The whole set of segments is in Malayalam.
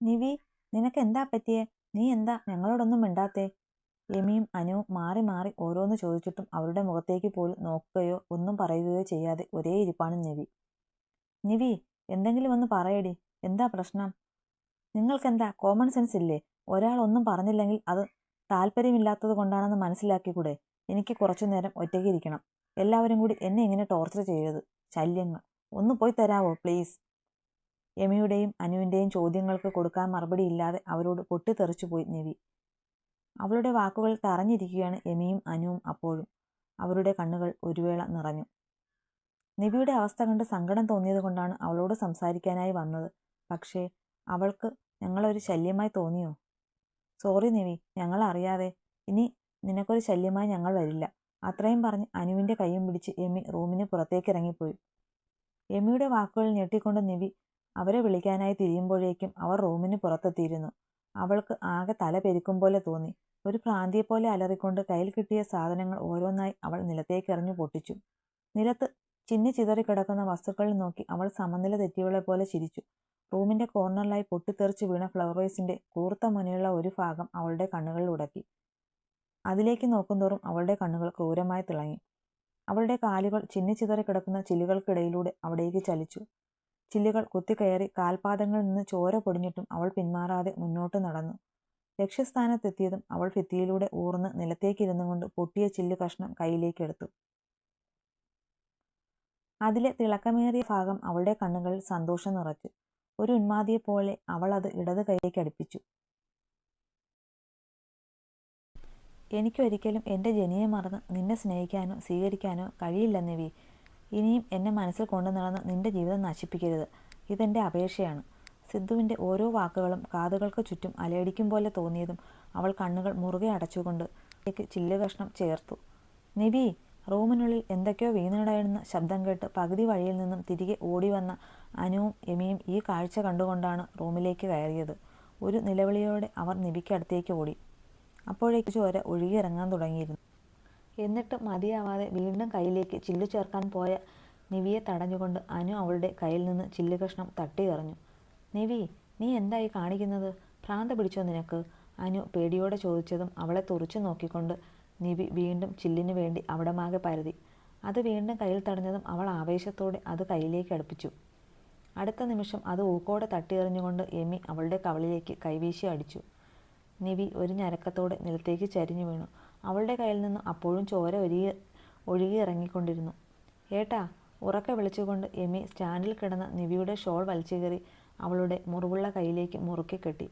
നിവി നിനക്ക് എന്താ പറ്റിയേ? നീ എന്താ ഞങ്ങളോടൊന്നും മിണ്ടാത്തേ? എമിയും അനുവും മാറി മാറി ഓരോന്ന് ചോദിച്ചിട്ടും അവരുടെ മുഖത്തേക്ക് പോലും നോക്കുകയോ ഒന്നും പറയുകയോ ചെയ്യാതെ ഒരേ ഇരിപ്പാണ് നിവി. നിവി എന്തെങ്കിലും ഒന്ന് പറയടി. എന്താ പ്രശ്നം? നിങ്ങൾക്കെന്താ? കോമൺ സെൻസ് ഇല്ലേ? ഒരാൾ ഒന്നും പറഞ്ഞില്ലെങ്കിൽ അത് താല്പര്യമില്ലാത്തത് കൊണ്ടാണെന്ന് മനസ്സിലാക്കിക്കൂടെ? എനിക്ക് കുറച്ചു നേരം ഒറ്റയ്ക്ക് ഇരിക്കണം. എല്ലാവരും കൂടി എന്നെ ഇങ്ങനെ ടോർച്ചർ ചെയ്യരുത്. ശല്യങ്ങൾ. ഒന്ന് പോയി തരാവോ പ്ലീസ് എമിയുടെയും അനുവിന്റെയും ചോദ്യങ്ങൾക്ക് കൊടുക്കാൻ മറുപടിയില്ലാതെ അവരോട് പൊട്ടിത്തെറിച്ചു പോയി നിവി. അവളുടെ വാക്കുകൾ തറഞ്ഞിരിക്കുകയാണ് യമയും അനുവും അപ്പോഴും. അവരുടെ കണ്ണുകൾ ഒരുവേള നിറഞ്ഞു. നിവിയുടെ അവസ്ഥ കണ്ട് സങ്കടം തോന്നിയത് കൊണ്ടാണ് അവളോട് സംസാരിക്കാനായി വന്നത്. പക്ഷേ അവൾക്ക് ഞങ്ങളൊരു ശല്യമായി തോന്നിയോ? സോറി നിവി ഞങ്ങൾ അറിയാതെ. ഇനി നിനക്കൊരു ശല്യമായി ഞങ്ങൾ വരില്ല. അത്രയും പറഞ്ഞ് അനുവിന്റെ കൈയും പിടിച്ച് എമി റൂമിന് പുറത്തേക്ക് ഇറങ്ങിപ്പോയി. എമിയുടെ വാക്കുകൾ ഞെട്ടിക്കൊണ്ട് നിവി അവരെ വിളിക്കാനായി തിരിയുമ്പോഴേക്കും അവർ റൂമിന് പുറത്തെത്തിയിരുന്നു. അവൾക്ക് ആകെ തല പെരുക്കും പോലെ തോന്നി. ഒരു ഭ്രാന്തിയെ പോലെ അലറിക്കൊണ്ട് കയ്യിൽ കിട്ടിയ സാധനങ്ങൾ ഓരോന്നായി അവൾ നിലത്തേക്കെറിഞ്ഞു പൊട്ടിച്ചു. നിലത്ത് ചിന്നി ചിതറിക്കിടക്കുന്ന വസ്തുക്കളിൽ നോക്കി അവൾ സമനില തെറ്റിയവളെ പോലെ ചിരിച്ചു. റൂമിന്റെ കോർണറിലായി പൊട്ടിത്തെറിച്ച് വീണ ഫ്ലവർ ഫ്ലവറേസിന്റെ കൂർത്ത മുനയുള്ള ഒരു ഭാഗം അവളുടെ കണ്ണുകളിൽ ഉടക്കി. അതിലേക്ക് നോക്കുന്തോറും അവളുടെ കണ്ണുകൾ ക്രൂരമായി തിളങ്ങി. അവളുടെ കാലുകൾ ചിന്നി ചിതറി കിടക്കുന്ന ചില്ലുകൾക്കിടയിലൂടെ അവിടേക്ക് ചലിച്ചു. ചില്ലുകൾ കുത്തിക്കയറി കാൽപാദങ്ങളിൽ നിന്ന് ചോര പൊടിഞ്ഞിട്ടും അവൾ പിന്മാറാതെ മുന്നോട്ട് നടന്നു. ലക്ഷ്യസ്ഥാനത്തെത്തിയതും അവൾ ഭിത്തിയിലൂടെ ഊർന്ന് നിലത്തേക്കിരുന്നു കൊണ്ട് പൊട്ടിയ ചില്ല് കഷ്ണം കയ്യിലേക്കെടുത്തു. അതിലെ തിളക്കമേറിയ ഭാഗം അവളുടെ കണ്ണുകളിൽ സന്തോഷം നിറച്ചു. ഒരു ഉന്മാദിയെപ്പോലെ അവൾ അത് ഇടത് കൈയിലേക്ക് അടുപ്പിച്ചു. എനിക്കൊരിക്കലും എന്റെ ജനിയെ മറന്ന് നിന്നെ സ്നേഹിക്കാനോ സ്വീകരിക്കാനോ കഴിയില്ല ഇനിയും എന്നെ മനസ്സിൽ കൊണ്ടു നടന്ന് നിന്റെ ജീവിതം നശിപ്പിക്കരുത്. ഇതെന്റെ അപേക്ഷയാണ്. സിദ്ധുവിന്റെ ഓരോ വാക്കുകളും കാതുകൾക്ക് ചുറ്റും അലയടിക്കും പോലെ തോന്നിയതും അവൾ കണ്ണുകൾ മുറുകെ അടച്ചുകൊണ്ട് ചില്ല് കഷ്ണം ചേർത്തു. നിവി റൂമിനുള്ളിൽ എന്തൊക്കെയോ വീണിടയുന്ന ശബ്ദം കേട്ട് പകുതി വഴിയിൽ നിന്നും തിരികെ ഓടി വന്ന അനുവും എമിയും ഈ കാഴ്ച കണ്ടുകൊണ്ടാണ് റൂമിലേക്ക് കയറിയത്. ഒരു നിലവിളിയോടെ അവർ നിവിക്കടുത്തേക്ക് ഓടി. അപ്പോഴേക്ക് ചോര ഒഴുകിയിറങ്ങാൻ തുടങ്ങിയിരുന്നു. എന്നിട്ട് മതിയാവാതെ വീണ്ടും കയ്യിലേക്ക് ചില്ലു ചേർക്കാൻ പോയ നിവിയെ തടഞ്ഞുകൊണ്ട് അനു അവളുടെ കയ്യിൽ നിന്ന് ചില്ലു കഷ്ണം തട്ടി എറിഞ്ഞു. നിവി നീ എന്തായി കാണിക്കുന്നത്? ഭ്രാന്ത പിടിച്ചോ നിനക്ക്? അനു പേടിയോടെ ചോദിച്ചതും അവളെ തുറച്ചു നോക്കിക്കൊണ്ട് നിവി വീണ്ടും ചില്ലിനു വേണ്ടി അവിടമാകെ പരതി. അത് വീണ്ടും കയ്യിൽ തടഞ്ഞതും അവൾ ആവേശത്തോടെ അത് കയ്യിലേക്ക് അടുപ്പിച്ചു. അടുത്ത നിമിഷം അത് ഊക്കോടെ തട്ടിയെറിഞ്ഞുകൊണ്ട് എമി അവളുടെ കവളിലേക്ക് കൈവീശി അടിച്ചു. നിവി ഒരു ഞരക്കത്തോടെ നിലത്തേക്ക് ചരിഞ്ഞു വീണു. അവളുടെ കയ്യിൽ നിന്ന് അപ്പോഴും ചോര ഒഴുകി ഒഴുകി ഇറങ്ങിക്കൊണ്ടിരുന്നു. ഏട്ടാ ഉറക്കെ വിളിച്ചുകൊണ്ട് എമി സ്റ്റാൻഡിൽ കിടന്ന നിവിയുടെ ഷോൾ വലിച്ചു കയറി അവളുടെ മുറിവുള്ള കയ്യിലേക്ക് മുറുക്കി കെട്ടി.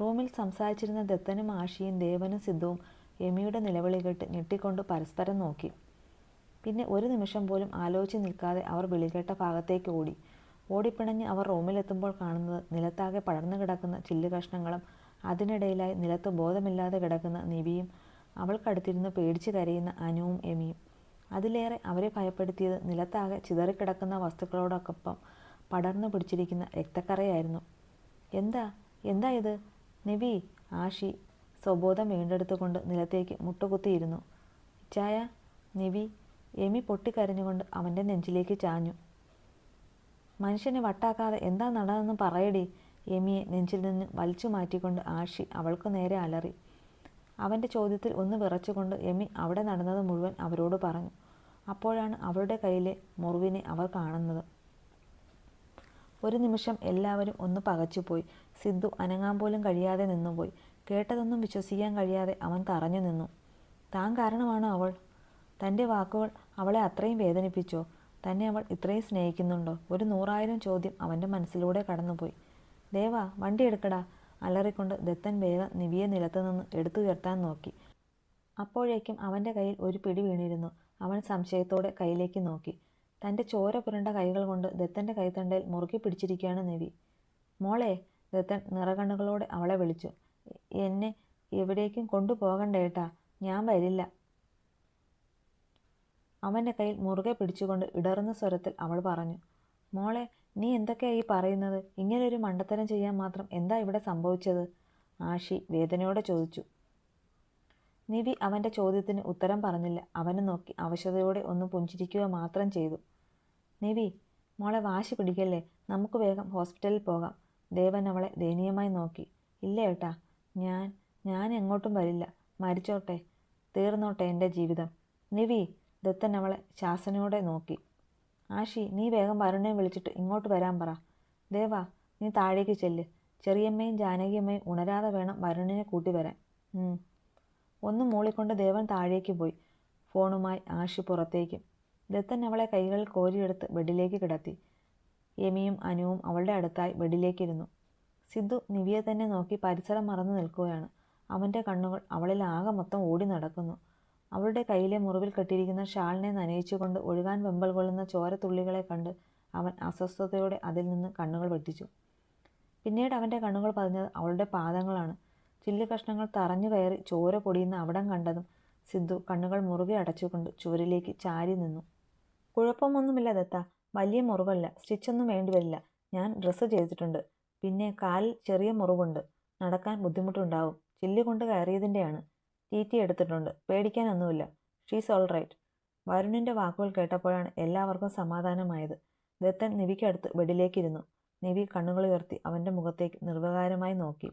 റൂമിൽ സംസാരിച്ചിരുന്ന ദത്തനും ആഷിയും ദേവനും സിദ്ധുവും എമിയുടെ നിലവിളി കേട്ട് ഞെട്ടിക്കൊണ്ട് പരസ്പരം നോക്കി. പിന്നെ ഒരു നിമിഷം പോലും ആലോചിച്ച് നിൽക്കാതെ അവർ വിളികേട്ട ഭാഗത്തേക്ക് ഓടി. ഓടിപ്പിണഞ്ഞ് അവർ റൂമിലെത്തുമ്പോൾ കാണുന്നത് നിലത്താകെ പടർന്നു കിടക്കുന്ന ചില്ലുകഷ്ണങ്ങളും അതിനിടയിലായി നിലത്ത് ബോധമില്ലാതെ കിടക്കുന്ന നിവിയും അവൾക്കടുത്തിരുന്ന് പേടിച്ച് കരയുന്ന അനുവും എമിയും. അതിലേറെ അവരെ ഭയപ്പെടുത്തിയത് നിലത്താകെ ചിതറിക്കിടക്കുന്ന വസ്തുക്കളോടൊപ്പം പടർന്നു പിടിച്ചിരിക്കുന്ന രക്തക്കറയായിരുന്നു. എന്താ? എന്താ ഇത്? നിവി ആഷി സ്വബോധം വീണ്ടെടുത്തുകൊണ്ട് നിലത്തേക്ക് മുട്ടുകുത്തിയിരുന്നു. ചായ നിവി എമി പൊട്ടിക്കരഞ്ഞുകൊണ്ട് അവന്റെ നെഞ്ചിലേക്ക് ചാഞ്ഞു. മനുഷ്യനെ വട്ടാക്കാതെ എന്താ നടന്നെന്ന് പറയടി എമിയെ നെഞ്ചിൽ നിന്ന് വലിച്ചു മാറ്റിക്കൊണ്ട് ആഷി അവൾക്ക് നേരെ അലറി. അവന്റെ ചോദ്യത്തിൽ ഒന്ന് വിറച്ചുകൊണ്ട് എമി അവിടെ നടന്നത് മുഴുവൻ അവരോട് പറഞ്ഞു. അപ്പോഴാണ് അവരുടെ കയ്യിലെ മുറിവിനെ അവർ കാണുന്നത്. ഒരു നിമിഷം എല്ലാവരും ഒന്ന് പകച്ചുപോയി. സിദ്ധു അനങ്ങാൻ പോലും കഴിയാതെ നിന്നുപോയി. കേട്ടതൊന്നും വിശ്വസിക്കാൻ കഴിയാതെ അവൻ തറഞ്ഞു നിന്നു. താൻ കാരണമാണോ അവൾ? തന്റെ വാക്കുകൾ അവളെ അത്രയും വേദനിപ്പിച്ചോ? തന്നെ അവൾ ഇത്രയും സ്നേഹിക്കുന്നുണ്ടോ? ഒരു നൂറായിരം ചോദ്യം അവന്റെ മനസ്സിലൂടെ കടന്നുപോയി. ദേവാ വണ്ടി എടുക്കടാ. അലറിക്കൊണ്ട് ദത്തൻ വേഗം നിവിയെ നിലത്തു നിന്ന് എടുത്തുയർത്താൻ നോക്കി. അപ്പോഴേക്കും അവന്റെ കയ്യിൽ ഒരു പിടി വീണിരുന്നു. അവൻ സംശയത്തോടെ കയ്യിലേക്ക് നോക്കി. തന്റെ ചോര പുരണ്ട കൈകൾ കൊണ്ട് ദത്തന്റെ കൈത്തണ്ടയിൽ മുറുക്കി പിടിച്ചിരിക്കുകയാണ് നിവി. മോളെ ദത്തൻ നിറകണ്ണുകളോടെ അവളെ വിളിച്ചു. എന്നെ എവിടേക്കും കൊണ്ടുപോകണ്ടേട്ടാ ഞാൻ വരില്ല. അവന്റെ കയ്യിൽ മുറുകെ പിടിച്ചുകൊണ്ട് ഇടറുന്ന സ്വരത്തിൽ അവൾ പറഞ്ഞു. മോളെ നീ എന്തൊക്കെയാ ഈ പറയുന്നത്? ഇങ്ങനൊരു മണ്ടത്തരം ചെയ്യാൻ മാത്രം എന്താ ഇവിടെ സംഭവിച്ചത്? ആഷി വേദനയോടെ ചോദിച്ചു. നിവി അവന്റെ ചോദ്യത്തിന് ഉത്തരം പറഞ്ഞില്ല. അവനെ നോക്കി അവശതയോടെ ഒന്ന് പുഞ്ചിരിക്കുക മാത്രം ചെയ്തു. നിവി മോളെ വാശി പിടിക്കല്ലേ? നമുക്ക് വേഗം ഹോസ്പിറ്റലിൽ പോകാം. ദേവൻ അവളെ ദയനീയമായി നോക്കി. ഇല്ല ഏട്ടാ ഞാൻ ഞാൻ എങ്ങോട്ടും വരില്ല. മരിച്ചോട്ടെ തീർന്നോട്ടെ എന്റെ ജീവിതം. നിവി ദത്തൻ അവളെ ശാസനയോടെ നോക്കി. ആഷി നീ വേഗം വരുണയെ വിളിച്ചിട്ട് ഇങ്ങോട്ട് വരാൻ പറ. ദേവാ നീ താഴേക്ക് ചെല്ല്. ചെറിയമ്മയും ജാനകിയമ്മയും ഉണരാതെ വേണം വരുണനെ കൂട്ടി വരാൻ. ഒന്ന് മൂളിക്കൊണ്ട് ദേവൻ താഴേക്ക് പോയി. ഫോണുമായി ആഷി പുറത്തേക്കും. ദത്തൻ അവളെ കൈകൾ കോരിയെടുത്ത് ബെഡിലേക്ക് കിടത്തി. യമിയും അനുവും അവളുടെ അടുത്തായി ബെഡിലേക്കിരുന്നു. സിദ്ധു നിവിയെ തന്നെ നോക്കി പരിസരം മറന്നു നിൽക്കുകയാണ്. അവന്റെ കണ്ണുകൾ അവളിൽ ആകെ മൊത്തം ഓടി നടക്കുന്നു. അവളുടെ കയ്യിലെ മുറിവിൽ കെട്ടിയിരിക്കുന്ന ഷാളിനെ നനയിച്ചുകൊണ്ട് ഒഴുകാൻ വെമ്പൽ കൊള്ളുന്ന ചോരത്തുള്ളികളെ കണ്ട് അവൻ അസ്വസ്ഥതയോടെ അതിൽ നിന്ന് കണ്ണുകൾ വെട്ടിച്ചു. പിന്നീട് അവന്റെ കണ്ണുകൾ പതിഞ്ഞത് അവളുടെ പാദങ്ങളാണ്. ചില്ല് കഷ്ണങ്ങൾ തറഞ്ഞു കയറി ചോര പൊടിയുന്ന അവിടം കണ്ടതും സിദ്ധു കണ്ണുകൾ മുറുകെ അടച്ചുകൊണ്ട് ചുവരിലേക്ക് ചാരി നിന്നു. കുഴപ്പമൊന്നുമില്ല ദത്ത വലിയ മുറിവല്ല സ്റ്റിച്ചൊന്നും വേണ്ടിവരില്ല ഞാൻ ഡ്രസ്സ് ചെയ്തിട്ടുണ്ട്. പിന്നെ കാലിൽ ചെറിയ മുറിവുണ്ട്. നടക്കാൻ ബുദ്ധിമുട്ടുണ്ടാവും. ചില്ല് കൊണ്ട് കയറിയതിന്റെയാണ്. ടി എടുത്തിട്ടുണ്ട്. പേടിക്കാനൊന്നുമില്ല. ഷീസ് ഓൾ റൈറ്റ് വരുണിന്റെ വാക്കുകൾ കേട്ടപ്പോഴാണ് എല്ലാവർക്കും സമാധാനമായത്. ദത്തൻ നിവിക്കടുത്ത് ബെഡിലേക്കിരുന്നു. നിവി കണ്ണുകൾ ഉയർത്തി അവന്റെ മുഖത്തേക്ക് നിർവികാരമായി നോക്കി.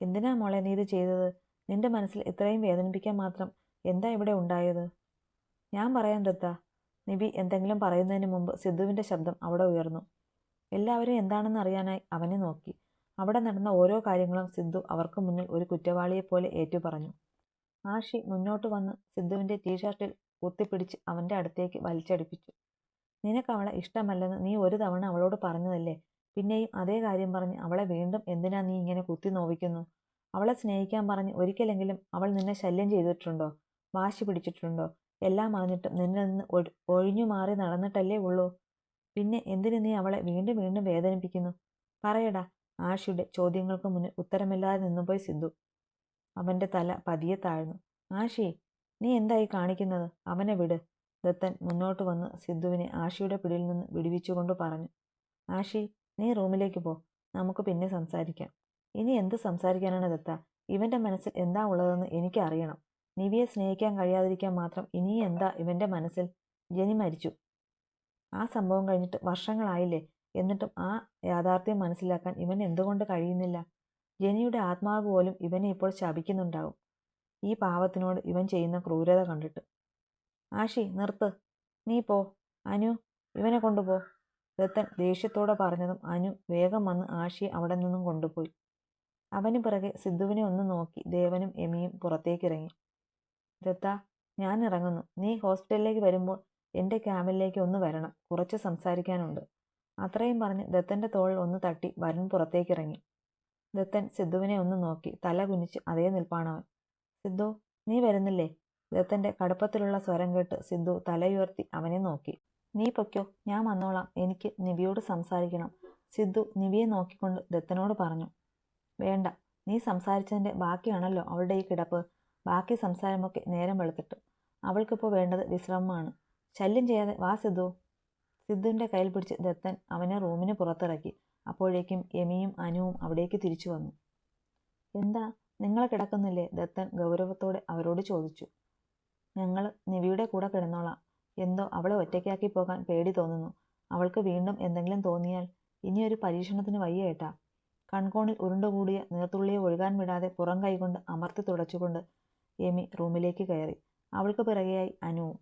എന്തിനാ മോളെ നീ ഇത് ചെയ്തത്? നിന്റെ മനസ്സിൽ ഇത്രയും വേദനിപ്പിക്കാൻ മാത്രം എന്താ ഇവിടെ ഉണ്ടായത്? ഞാൻ പറയാൻ ദത്ത. നിവി എന്തെങ്കിലും പറയുന്നതിന് മുമ്പ് സിദ്ധുവിന്റെ ശബ്ദം അവിടെ ഉയർന്നു. എല്ലാവരും എന്താണെന്ന് അറിയാനായി അവനെ നോക്കി. അവിടെ നടന്ന ഓരോ കാര്യങ്ങളും സിദ്ധു അവർക്ക് മുന്നിൽ ഒരു കുറ്റവാളിയെപ്പോലെ ഏറ്റുപറഞ്ഞു. ആഷി മുന്നോട്ട് വന്ന് സിദ്ധുവിന്റെ ടീഷർട്ടിൽ കുത്തിപ്പിടിച്ച് അവന്റെ അടുത്തേക്ക് വലിച്ചടിപ്പിച്ചു. നിനക്ക് അവളെ ഇഷ്ടമല്ലെന്ന് നീ ഒരു തവണ അവളോട് പറഞ്ഞതല്ലേ? പിന്നെയും അതേ കാര്യം പറഞ്ഞ് അവളെ വീണ്ടും എന്തിനാ നീ ഇങ്ങനെ കുത്തി നോവിക്കുന്നു? അവളെ സ്നേഹിക്കാൻ പറഞ്ഞ് ഒരിക്കലെങ്കിലും അവൾ നിന്നെ ശല്യം ചെയ്തിട്ടുണ്ടോ? വാശി പിടിച്ചിട്ടുണ്ടോ? എല്ലാം അറിഞ്ഞിട്ടും നിന്നിൽ നിന്ന് ഒഴിഞ്ഞു മാറി നടന്നിട്ടല്ലേ ഉള്ളൂ. പിന്നെ എന്തിനു നീ അവളെ വീണ്ടും വീണ്ടും വേദനിപ്പിക്കുന്നു? പറയടാ. ആഷിയുടെ ചോദ്യങ്ങൾക്ക് മുന്നിൽ ഉത്തരമില്ലാതെ നിന്നുപോയി സിദ്ധു. അവന്റെ തല പതിയെ താഴ്ന്നു. ആഷി നീ എന്തായി കാണിക്കുന്നത്? അവനെ വിട്. ദത്തൻ മുന്നോട്ട് വന്ന് സിദ്ധുവിനെ ആഷിയുടെ പിടിയിൽ നിന്ന് വിടുവിച്ചുകൊണ്ട് പറഞ്ഞു. ആഷി നീ റൂമിലേക്ക് പോ. നമുക്ക് പിന്നെ സംസാരിക്കാം. ഇനി എന്ത് സംസാരിക്കാനാണ് ദത്ത? ഇവന്റെ മനസ്സിൽ എന്താ ഉള്ളതെന്ന് എനിക്ക് അറിയണം നിവിയെ സ്നേഹിക്കാൻ കഴിയാതിരിക്കാൻ മാത്രം ഇനി എന്താ ഇവന്റെ മനസ്സിൽ? ജനി മരിച്ചു. ആ സംഭവം കഴിഞ്ഞിട്ട് വർഷങ്ങളായില്ലേ? എന്നിട്ടും ആ യാഥാർത്ഥ്യം മനസ്സിലാക്കാൻ ഇവൻ എന്തുകൊണ്ട് കഴിയുന്നില്ല? ജനിയുടെ ആത്മാവ് പോലും ഇവനെ ഇപ്പോൾ ശപിക്കുന്നുണ്ടാവും. ഈ പാവത്തിനോട് ഇവൻ ചെയ്യുന്ന ക്രൂരത കണ്ടിട്ട്. ആഷി നിർത്ത്. നീ പോ. അനു ഇവനെ കൊണ്ടുപോ. ദത്തൻ ദേഷ്യത്തോടെ പറഞ്ഞതും അനു വേഗം വന്ന് ആഷിയെ അവിടെ നിന്നും കൊണ്ടുപോയി. അവന് പിറകെ സിദ്ധുവിനെ ഒന്ന് നോക്കി ദേവനും എമിയും പുറത്തേക്കിറങ്ങി. ദത്ത ഞാൻ ഇറങ്ങുന്നു. നീ ഹോസ്പിറ്റലിലേക്ക് വരുമ്പോൾ എന്റെ ക്യാമ്പിലേക്ക് ഒന്ന് വരണം. കുറച്ച് സംസാരിക്കാനുണ്ട്. അത്രയും പറഞ്ഞ് ദത്തന്റെ തോളിൽ ഒന്ന് തട്ടി വരുൺ പുറത്തേക്കിറങ്ങി. ദത്തൻ സിദ്ധുവിനെ ഒന്ന് നോക്കി. തല കുനിച്ച് അതേ നിൽപ്പാണവൻ. സിദ്ധു നീ വരുന്നില്ലേ? ദത്തന്റെ കടുപ്പത്തിലുള്ള സ്വരം കേട്ട് സിദ്ധു തലയുയർത്തി അവനെ നോക്കി. നീ പൊയ്ക്കോ ഞാൻ വന്നോളാം. എനിക്ക് നിവിയോട് സംസാരിക്കണം. സിദ്ധു നിവിയെ നോക്കിക്കൊണ്ട് ദത്തനോട് പറഞ്ഞു. വേണ്ട നീ സംസാരിച്ചതിന്റെ ബാക്കിയാണല്ലോ അവളുടെ ഈ കിടപ്പ്. ബാക്കി സംസാരമൊക്കെ നേരം വെളുത്തിട്ട്. അവൾക്കിപ്പോൾ വേണ്ടത് വിശ്രമമാണ്. ശല്യം ചെയ്യാതെ വാ സിദ്ധു. സിദ്ധുവിന്റെ കയ്യിൽ പിടിച്ച് ദത്തൻ അവനെ റൂമിന് പുറത്തിറക്കി. അപ്പോഴേക്കും യമിയും അനുവും അവിടേക്ക് തിരിച്ചു വന്നു. എന്താ? നിങ്ങൾ കിടക്കുന്നില്ലേ? ദത്തൻ ഗൗരവത്തോടെ അവരോട് ചോദിച്ചു. ഞങ്ങൾ നിവിയുടെ കൂടെ കിടന്നോളാം. എന്തോ അവളെ ഒറ്റയ്ക്കാക്കി പോകാൻ പേടി തോന്നുന്നു. അവൾക്ക് വീണ്ടും എന്തെങ്കിലും തോന്നിയാൽ ഇനിയൊരു പരീക്ഷണത്തിന് വയ്യ കൺകോണിൽ ഉരുണ്ടുകൂടിയ നീർത്തുള്ളിയെ ഒഴുകാൻ വിടാതെ പുറം കൈകൊണ്ട് അമർത്തി തുടച്ചുകൊണ്ട് യമി റൂമിലേക്ക് കയറി. അവൾക്ക് പിറകെയായി അനുവും.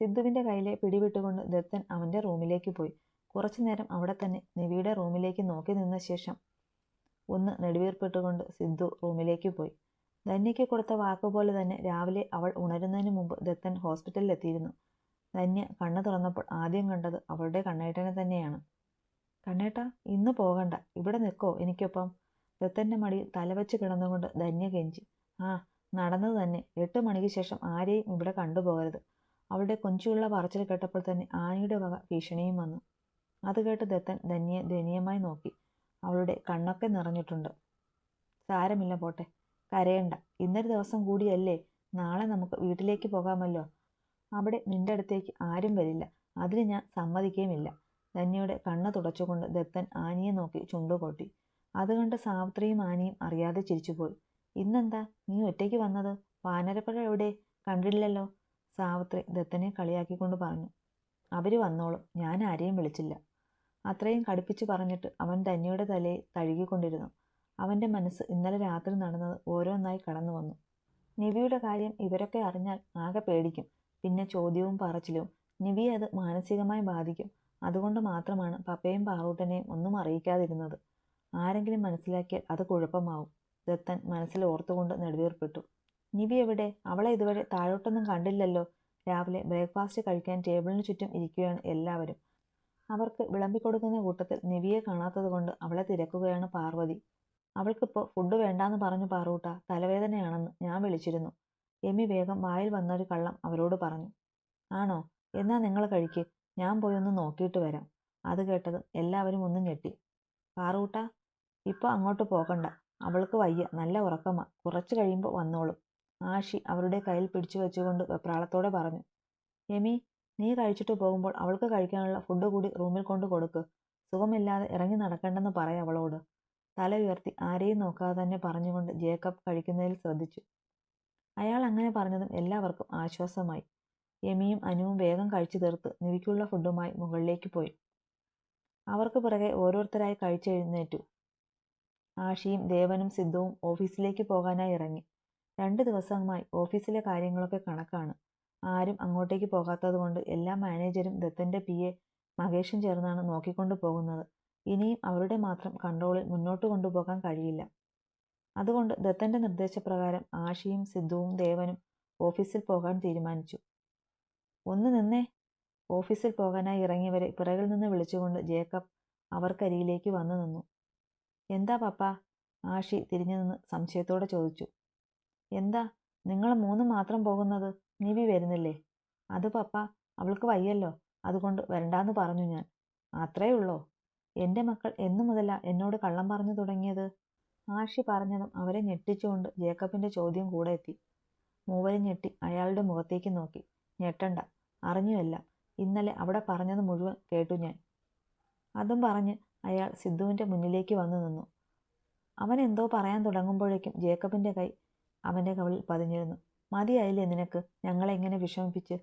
സിദ്ധുവിന്റെ കയ്യിലെ പിടിവിട്ടുകൊണ്ട് ദത്തൻ അവന്റെ റൂമിലേക്ക് പോയി. കുറച്ചു നേരം അവിടെ തന്നെ നിവിയുടെ റൂമിലേക്ക് നോക്കി നിന്ന ശേഷം ഒന്ന് നെടുവീർപ്പിട്ടുകൊണ്ട് സിദ്ധു റൂമിലേക്ക് പോയി. ധന്യയ്ക്ക് കൊടുത്ത വാക്കുപോലെ തന്നെ രാവിലെ അവൾ ഉണരുന്നതിന് മുമ്പ് ദത്തൻ ഹോസ്പിറ്റലിൽ എത്തിയിരുന്നു. ധന്യ കണ്ണു തുറന്നപ്പോൾ ആദ്യം കണ്ടത് അവളുടെ കണ്ണേട്ടനെ തന്നെയാണ്. കണ്ണേട്ട ഇന്ന് പോകണ്ട. ഇവിടെ നിൽക്കോ എനിക്കൊപ്പം. ദത്തന്റെ മടിയിൽ തലവെച്ച് കിടന്നുകൊണ്ട് ധന്യ കെഞ്ചി. ആ നടന്നത് തന്നെ. എട്ട് മണിക്ക് ശേഷം ആരെയും ഇവിടെ കണ്ടുപോകരുത്. അവളുടെ കൊഞ്ചുള്ള പറച്ചിൽ കേട്ടപ്പോൾ തന്നെ ആനയുടെ വക ഭീഷണിയും വന്നു. അത് കേട്ട് ദത്തൻ ധന്യ ദയനീയമായി നോക്കി. അവളുടെ കണ്ണൊക്കെ നിറഞ്ഞിട്ടുണ്ട്. സാരമില്ല പോട്ടെ. കരയണ്ട. ഇന്നൊരു ദിവസം കൂടിയല്ലേ. നാളെ നമുക്ക് വീട്ടിലേക്ക് പോകാമല്ലോ. അവിടെ നിന്റെ അടുത്തേക്ക് ആരും വരില്ല. അതിന് ഞാൻ സമ്മതിക്കുകയുമില്ല ധന്യയുടെ കണ്ണ് തുടച്ചുകൊണ്ട് ദത്തൻ ആനിയെ നോക്കി ചുണ്ടുകൊട്ടി. അത് കണ്ട് സാവിത്രിയും ആനിയും അറിയാതെ ചിരിച്ചുപോയി. ഇന്നെന്താ? നീ ഒറ്റയ്ക്ക് വന്നത്? വാനരപ്പഴ എവിടെ? കണ്ടില്ലല്ലോ. സാവിത്രി ദത്തനെ കളിയാക്കിക്കൊണ്ട് പറഞ്ഞു. അവർ വന്നോളും. ഞാൻ ആരെയും വിളിച്ചില്ല. അത്രയും കടുപ്പിച്ചു പറഞ്ഞിട്ട് അവൻ ധന്യയുടെ തലയെ തഴുകിക്കൊണ്ടിരുന്നു. അവന്റെ മനസ്സ് ഇന്നലെ രാത്രി നടന്നത് ഓരോന്നായി കടന്നു വന്നു. നിവിയുടെ കാര്യം ഇവരൊക്കെ അറിഞ്ഞാൽ ആകെ പേടിക്കും. പിന്നെ ചോദ്യവും പറച്ചിലും. നിവിയെ അത് മാനസികമായി ബാധിക്കും. അതുകൊണ്ട് മാത്രമാണ് പപ്പയും പാറൂട്ടനെയും ഒന്നും അറിയിക്കാതിരുന്നത്. ആരെങ്കിലും മനസ്സിലാക്കിയാൽ അത് കുഴപ്പമാവും. ദത്തൻ മനസ്സിൽ ഓർത്തുകൊണ്ട് നെടുവീർപ്പിട്ടു. നിവി എവിടെ? അവളെ ഇതുവരെ താഴോട്ടൊന്നും കണ്ടില്ലല്ലോ. രാവിലെ ബ്രേക്ക്ഫാസ്റ്റ് കഴിക്കാൻ ടേബിളിന് ചുറ്റും ഇരിക്കുകയാണ് എല്ലാവരും. അവർക്ക് വിളമ്പിക്കൊടുക്കുന്ന കൂട്ടത്തിൽ നിവിയെ കാണാത്തത് കൊണ്ട് അവളെ തിരക്കുകയാണ് പാർവതി. അവൾക്കിപ്പോൾ ഫുഡ് വേണ്ടാന്ന് പറഞ്ഞു പാറൂട്ട തലവേദനയാണെന്ന് ഞാൻ വിളിച്ചിരുന്നു. എമി വേഗം വായിൽ വന്നൊരു കള്ളം അവരോട് പറഞ്ഞു. ആണോ? എന്നാ നിങ്ങൾ കഴിക്ക്. ഞാൻ പോയി ഒന്ന് നോക്കിയിട്ട് വരാം. അത് കേട്ടതും എല്ലാവരും ഒന്നും ഞെട്ടി. പാറൂട്ട ഇപ്പോൾ അങ്ങോട്ട് പോകണ്ട. അവൾക്ക് വയ്യ. നല്ല ഉറക്കമാ. കുറച്ച് കഴിയുമ്പോൾ വന്നോളും. ആഷി അവരുടെ കയ്യിൽ പിടിച്ചു വെച്ചുകൊണ്ട് വെപ്രാളത്തോടെ പറഞ്ഞു. എമി നീ കഴിച്ചിട്ട് പോകുമ്പോൾ അവൾക്ക് കഴിക്കാനുള്ള ഫുഡ് കൂടി റൂമിൽ കൊണ്ട് കൊടുക്ക്. സുഖമില്ലാതെ ഇറങ്ങി നടക്കണ്ടെന്ന് പറയാം അവളോട്. തല ഉയർത്തി ആരെയും നോക്കാതെ തന്നെ പറഞ്ഞുകൊണ്ട് ജേക്കബ് കഴിക്കുന്നതിൽ ശ്രദ്ധിച്ചു. അയാൾ അങ്ങനെ പറഞ്ഞതും എല്ലാവർക്കും ആശ്വാസമായി. യമിയും അനുവും വേഗം കഴിച്ചു തീർത്ത് നിവിക്കുള്ള ഫുഡുമായി മുകളിലേക്ക് പോയി. അവർക്ക് പിറകെ ഓരോരുത്തരായി കഴിച്ചെഴുന്നേറ്റു ആഷിയും ദേവനും സിദ്ധവും ഓഫീസിലേക്ക് പോകാനായി ഇറങ്ങി. രണ്ട് ദിവസമായി ഓഫീസിലെ കാര്യങ്ങളൊക്കെ കണക്കാണ്. ആരും അങ്ങോട്ടേക്ക് പോകാത്തതുകൊണ്ട് എല്ലാ മാനേജരും ദത്തന്റെ പി. എ. മഹേഷും ചേർന്നാണ് നോക്കിക്കൊണ്ടു പോകുന്നത്. ഇനിയും അവരുടെ മാത്രം കൺട്രോളിൽ മുന്നോട്ട് കൊണ്ടുപോകാൻ കഴിയില്ല. അതുകൊണ്ട് ദത്തന്റെ നിർദ്ദേശപ്രകാരം ആഷിയും സിദ്ധുവും ദേവനും ഓഫീസിൽ പോകാൻ തീരുമാനിച്ചു. ഒന്ന് നിന്നേ. ഓഫീസിൽ പോകാനായി ഇറങ്ങിയവരെ പിറകിൽ നിന്ന് വിളിച്ചുകൊണ്ട് ജേക്കബ് അവർക്കരിയിലേക്ക് വന്നു നിന്നു. എന്താ പപ്പ? ആഷി തിരിഞ്ഞു നിന്ന് സംശയത്തോടെ ചോദിച്ചു. എന്താ? നിങ്ങൾ മൂന്ന് മാത്രം പോകുന്നത്? നിവി വരുന്നില്ലേ? അത് പപ്പ അവൾക്ക് വയ്യല്ലോ. അതുകൊണ്ട് വരണ്ടാന്ന് പറഞ്ഞു ഞാൻ. അത്രേ ഉള്ളോ? എന്റെ മക്കൾ എന്നു മുതലാ എന്നോട് കള്ളം പറഞ്ഞു തുടങ്ങിയത്? ആഷി പറഞ്ഞതും അവരെ ഞെട്ടിച്ചുകൊണ്ട് ജേക്കബിന്റെ ചോദ്യം കൂടെ എത്തി. മൂവരും ഞെട്ടി അയാളുടെ മുഖത്തേക്ക് നോക്കി. ഞെട്ടണ്ട. അറിഞ്ഞുവല്ല ഇന്നലെ അവിടെ പറഞ്ഞത് മുഴുവൻ കേട്ടു ഞാൻ. അതും പറഞ്ഞ് അയാൾ സിദ്ധുവിന്റെ മുന്നിലേക്ക് വന്നു നിന്നു. അവൻ എന്തോ പറയാൻ തുടങ്ങുമ്പോഴേക്കും ജേക്കബിന്റെ കൈ അവന്റെ കവളിൽ പതിഞ്ഞിരുന്നു. മതിയായില്ലേ നിനക്ക്? ഞങ്ങളെങ്ങനെ വിഷമിപ്പിച്ച്?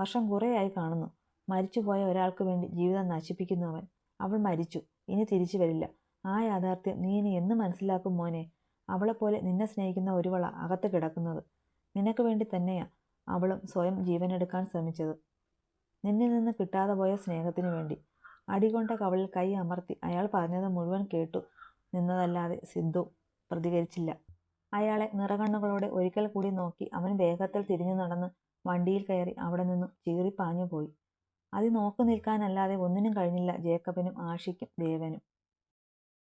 വർഷം കുറേയായി കാണുന്നു. മരിച്ചുപോയ ഒരാൾക്ക് വേണ്ടി ജീവിതം നശിപ്പിക്കുന്നു അവൻ. അവൾ മരിച്ചു. ഇനി തിരിച്ചു വരില്ല. ആ യാഥാർത്ഥ്യം നീ ഇനി എന്ന് മനസ്സിലാക്കും മോനെ? അവളെപ്പോലെ നിന്നെ സ്നേഹിക്കുന്ന ഒരുവള അകത്ത് കിടക്കുന്നത്. നിനക്ക് വേണ്ടി തന്നെയാ അവളും സ്വയം ജീവനെടുക്കാൻ ശ്രമിച്ചത്. നിന്നിൽ നിന്ന് കിട്ടാതെ പോയ സ്നേഹത്തിനു വേണ്ടി. അടികൊണ്ട കവളിൽ കൈ അമർത്തി അയാൾ പറഞ്ഞത് മുഴുവൻ കേട്ടു. നിന്നതല്ലാതെ സിദ്ധു പ്രതികരിച്ചില്ല. അയാളെ നിറകണ്ണുകളോടെ ഒരിക്കൽ കൂടി നോക്കി അവൻ വേഗത്തിൽ തിരിഞ്ഞു നടന്ന് വണ്ടിയിൽ കയറി അവിടെ നിന്നും ചീറിപ്പാഞ്ഞു പോയി അത് നോക്കു നിൽക്കാനല്ലാതെ ഒന്നിനും കഴിഞ്ഞില്ല ജേക്കബിനും ആഷിക്കും ദേവനും.